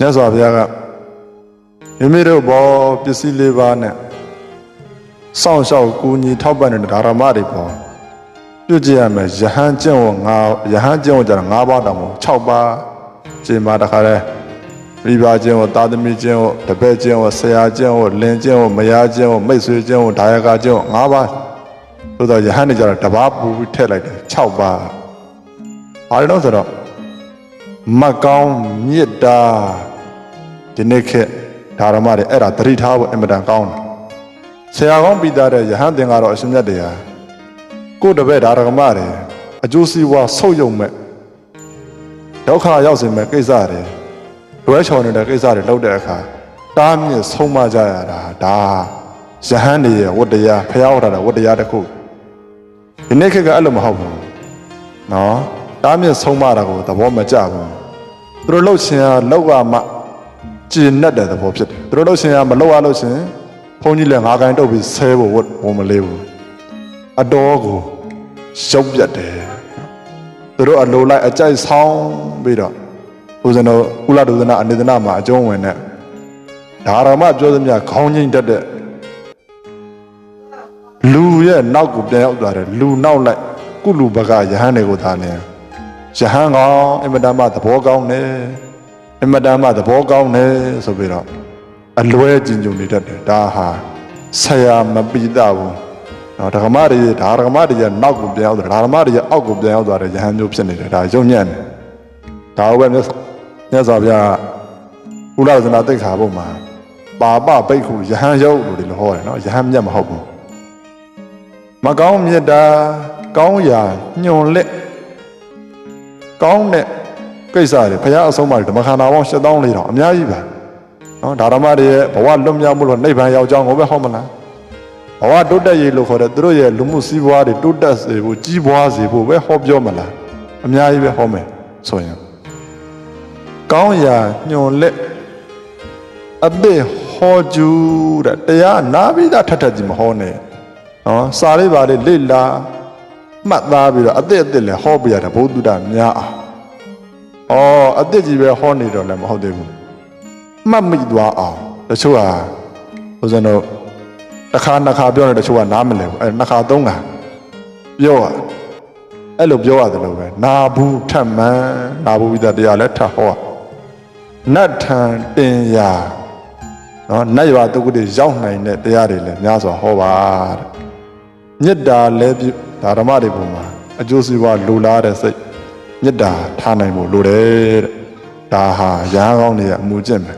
မြတ်စွာဘုရားကမိမိတို့ဘောပစ္စည်းလေးပါးနဲ့စောင့်ရှောက်ကူညီထောက်ပံ့တဲ့ဓမ္မတွေပေါ်ပြုကြည့်ရမယ်ယဟန်ကျင့်ဝတ်ငါယဟန်ကျင့်ဝတ်ကြတာ၅ပါးတောင်မဟုတ်6ပါးကျင့်ပါတခါလဲမိဘကျင့်ဝတ်သာသမီကျင့်ဝတ်တပည့်ကျင့်ဝတ်ဆရာကျင့်ဝတ်လင်ကျင့်ဝတ်မယားကျင့်ဝတ်မိတ်ဆွေကျင့်ဝတ်ဒါယကကျင့်ဝတ်၅ပါးသို့တော့ယဟန်တွေကြတာတစ်ပါးပူပြီးထည့်လိုက်တယ်6ပါးဘာလို့လဲဆိုတော့မတ်ကောင်းမေတ္တာ ဒီနေ့ခေတ်ဓမ္မတွေအဲ့ဒါသတိထားဖို့အင်မတန်ကောင်းတယ်ဆရာကောင်းပြီးသားတဲ့ယဟန်သင်ကတော့အရှင်မြတ်တရားကိုယ်တပည့်ဓမ္မတွေအကျိုးစီးပွားဆုပ်ယုံမဲ့ဒုက္ခရောက်စေမဲ့ကိစ္စတွေလွဲချော်နေတဲ့ကိစ္စတွေလုပ်တဲ့အခါတားမြစ်ဆုံးမကြရတာဒါယဟန်တွေရဲ့ဝတ္တရားဖျားဝတာတဲ့ဝတ္တရားတစ်ခုဒီနေ့ခေတ်ကအဲ့လိုမဟုတ်ဘူးနော်တားမြစ်ဆုံးမတာကိုသဘောမကျဘူးသူတို့လှုပ်ရှင်ကလောက်ရမှ ကျင်납တဲ့သဘောဖြစ်တယ်သူတို့လှုပ်ရှင်ကမလောက်ရလို့ရှင်ဘုန်းကြီးလည်းငါးကိုင်းတုပ်ပြီးဆဲဖို့ဝတ်ဘုံမလေးဘူးအတော်ကိုရုပ်ပြတ်တယ်သူတို့အလိုလိုက်အကြိုက်ဆောင်ပြီးတော့ဦးဇင်းတို့ဥလာဒုဒနာအနေဒနာမှာအကျုံးဝင်တဲ့ဒါရမပြောသမျှခေါင်းငိမ့်တတ်တဲ့လူရဲ့နောက်ကိုပြန်ရောက်သွားတယ်လူနောက်လိုက်ကုလူဘကယဟန်တွေကိုသာလင်ယဟန်ကောင်အင်မတန်မှသဘောကောင်းတယ် အင်မတန်မှသဘောကောင်းတယ်ဆိုပြီးတော့အလွဲကျင်ကြုံနေတတ်တယ်ဒါဟာဆရာမပိတဘူးနော်ဓမ္မတွေဒါဓမ္မတွေရဲ့နောက်ကိုပြန်ရောက်သွားတယ်ဓမ္မတွေရဲ့အောက်ကိုပြန်ရောက်သွားတယ်ယဟန်မျိုးဖြစ်နေတယ်ဒါယုံညံ့တယ်ဒါဟုတ်ပဲမြတ်စွာမြတ်စွာဘုရားဥလာဇနာတိတ်ခါဘုံမှာပါပပိတ်ခုယဟန်ယုတ်လို့ဒီလိုဟောတယ်နော်ယဟန်မြတ်မဟုတ်ဘူးမကောင်းမြတ်တာကောင်းရာညွန်လက်ကောင်းတဲ့ ကိစ္စတွေဘုရားအဆုံးအမတွေဓမ္မခန္ဓာပေါင်း7400တောင်အများကြီးပါနော်ဒါဓမ္မတွေရဲ့ဘဝလွတ်မြောက်မှုလို့နိဗ္ဗာန်ရောက်ကြောင်းကိုပဲဟောမလားဘဝတိုးတက်ရေးလို့ခေါ်တဲ့သူတို့ရဲ့လူမှုစည်းပွားတွေတိုးတက်စေဖို့ကြီးပွားစေဖို့ပဲဟောပြောမလားအများကြီးပဲဟောမယ်ဆိုရင်ကောင်းရာညွန်လက်အသက်ဟောကျူးတဲ့တရားနာပြီးသားထက်ထက်ကြီးမဟောနဲ့နော်စာလေးပါလေးလေ့လာမှတ်သားပြီးတော့အသက်အသက်လည်းဟောပြရတယ်ဘုဒ္ဓတများအော င်ဩအသက်ကြီးပဲဟောနေတော့လည်းမဟုတ်သေးဘူးမှတ်မိသွားအောင်တချို့ဟာဦးဇင်းတို့တစ်ခါနှစ်ခါပြောနေတချို့ကနားမလည်ဘူးအဲနှစ်ခါသုံးခါပြောရအဲ့လိုပြောရတယ်လို့ပဲနာဘူးထပ်မှန်နာဘူးဝိဒတရားလည်းထပ်ဟောနတ်ထံတင်ရာနော်နတ်ရွာတုတ်ကတိရောက်နိုင်တဲ့တရားတွေလည်းများစွာဟောပါတဲ့မေတ္တာလည်းပြုဒါဓမ္မတွေပုံမှာအကျိုးစီးပွားလိုလားတဲ့စိတ် မေတ္တာထားနိုင်ဖို့လိုတယ်တဲ့ဒါဟာရဟန်းကောင်းတွေရဲ့အမှုကျင့်ပဲ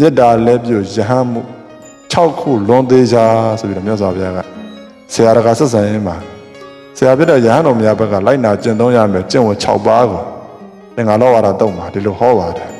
မေတ္တာလည်းပြုရဟန်းမှု6ခုလွန်သေးချာဆိုပြီးတော့မြတ်စွာဘုရားကဆရာတော်ကဆက်ဆံရင်းမှာဆရာပြတဲ့ရဟန်းတော်များဘက်ကလိုက်နာကျင့်သုံးရမယ်ကျင့်ဝတ်6ပါးကိုသင်္ဃာလောဝါဒတုံးမှာဒီလိုဟောပါတယ်